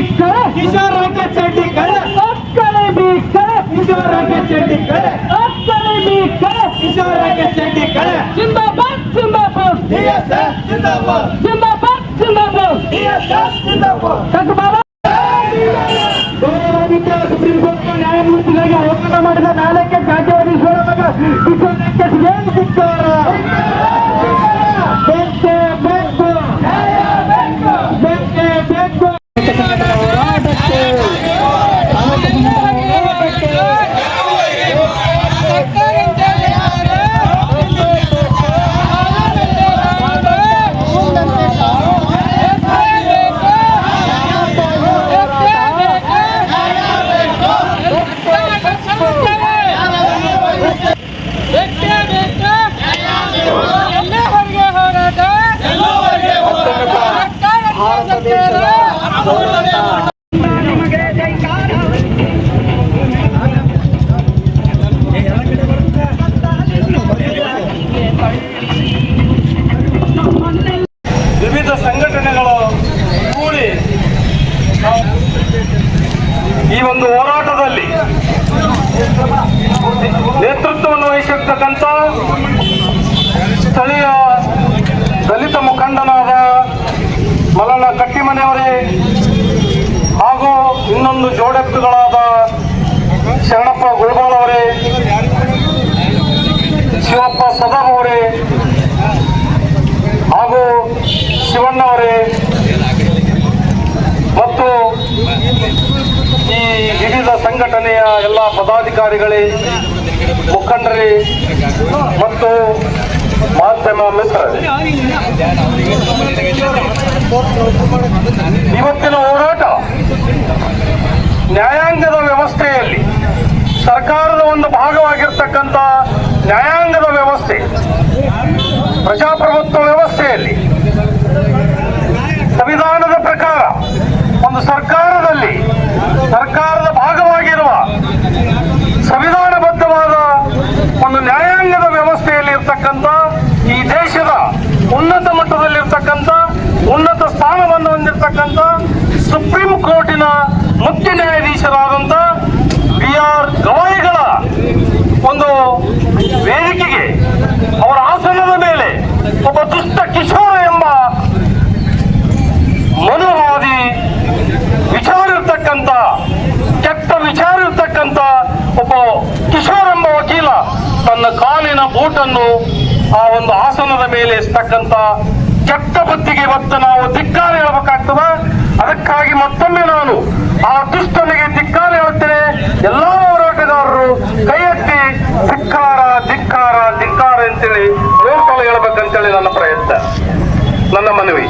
ಭೀಕರ ಕಿಶೋರಕ್ಕೆ ಚಡ್ಡಿ ಕಳೆ ಮಕ್ಕಳೇ ಭೀಕರ ಕಿಶೋರಕ್ಕೆ ಚಡ್ಡಿ ಕಳೆ ಮಕ್ಕಳೇ ಭೀಕರ ಕಿಶೋರಕ್ಕೆ ಚಡ್ಡಿ ಕಳೆ ಜಿಂದಾಬಾದ್ ಜಿಂದಾಬಾದ್ ಡಿಎಸ್ಎಸ್ ಜಿಂದಾಬಾದ್ ಜಿಂದಾಬಾದ್ ಜಿಂದಾಬಾದ್ ಡಿಎಸ್ಎಸ್ ಜಿಂದಾಬಾದ್ ಡಾಕ್ಟರ್ ಬಾಬಾ ಗೌರವಾನ್ವಿತ ಸುಪ್ರೀಂ ಕೋರ್ಟ್ ನ್ಯಾಯಮೂರ್ತಿಗಳಿಗೆ ಹೋರಾಟ ಮಾಡಿದ ನಾಲ್ಕೆ ರಾಜ್ಯವಾದೀಶ್ವರ ಮಗ ಕಿಶೋರ್ ವೆಂಕಟೇಶ್ ಏನು ಧಿಕ್ಕಾರ? ಈ ಒಂದು ಹೋರಾಟದಲ್ಲಿ ನೇತೃತ್ವವನ್ನು ವಹಿಸಿರ್ತಕ್ಕಂಥ ಸ್ಥಳೀಯ ದಲಿತ ಮುಖಂಡನಾದ ಮಲನ ಕಟ್ಟಿಮನೆಯವರೇ ಹಾಗೂ ಇನ್ನೊಂದು ಜೋಡೆತ್ತುಗಳಾದ ಶರಣಪ್ಪ ಗುಳ್ಬಾಳ್ ಅವರೇ, ಶಿವಪ್ಪ ಸದಾಮ್ ಅವರೇ ಹಾಗೂ ಶಿವಣ್ಣ ಅವರೇ ಮತ್ತು ಈ ವಿವಿಧ ಸಂಘಟನೆಯ ಎಲ್ಲ ಪದಾಧಿಕಾರಿಗಳೇ, ಮುಖಂಡರೇ ಮತ್ತು ಮಾಧ್ಯಮ ಮಿತ್ರರೇ. ಇವತ್ತಿನ ಹೋರಾಟ ನ್ಯಾಯಾಂಗದ ವ್ಯವಸ್ಥೆಯಲ್ಲಿ ಸರ್ಕಾರದ ಒಂದು ಭಾಗವಾಗಿರ್ತಕ್ಕಂಥ ನ್ಯಾಯಾಂಗದ ವ್ಯವಸ್ಥೆ ಪ್ರಜಾಪ್ರಭುತ್ವ ವ್ಯವಸ್ಥೆಯಲ್ಲಿ ಸಂವಿಧಾನದ ಪ್ರಕಾರ ಒಂದು ಸರ್ಕಾರದಲ್ಲಿ ಸರ್ಕಾರದ ಭಾಗವಾಗಿರುವ ಸಂವಿಧಾನಬದ್ಧವಾದ ಒಂದು ನ್ಯಾಯಾಂಗದ ವ್ಯವಸ್ಥೆಯಲ್ಲಿ ಇರ್ತಕ್ಕಂಥ ಈ ದೇಶದ ಉನ್ನತ ಮಟ್ಟದಲ್ಲಿರ್ತಕ್ಕಂಥ ಉನ್ನತ ಸ್ಥಾನವನ್ನು ಹೊಂದಿರತಕ್ಕಂಥ ಸುಪ್ರೀಂ ಕೋರ್ಟಿನ ಮುಖ್ಯ ನ್ಯಾಯಾಧೀಶರಾದಂಥ ಬೂಟನ್ನು ಆ ಒಂದು ಆಸನದ ಮೇಲೆ ಇರ್ತಕ್ಕಂತ ಕೆಟ್ಟ ಬುದ್ಧಿಗೆ ಇವತ್ತು ನಾವು ಧಿಕ್ಕಾರ ಹೇಳಬೇಕಾಗ್ತದ? ಅದಕ್ಕಾಗಿ ಮತ್ತೊಮ್ಮೆ ನಾನು ಆ ದುಷ್ಟನಿಗೆ ಧಿಕ್ಕಾರ ಹೇಳ್ತೇನೆ. ಎಲ್ಲಾ ಹೋರಾಟಗಾರರು ಕೈ ಎತ್ತಿ ಧಿಕ್ಕಾರ ಧಿಕ್ಕಾರ ಧಿಕ್ಕಾರ ಅಂತೇಳಿ ಹೇಳ್ಬೇಕಂತೇಳಿ ನನ್ನ ಪ್ರಯತ್ನ. ನನ್ನ ಮನವಿ.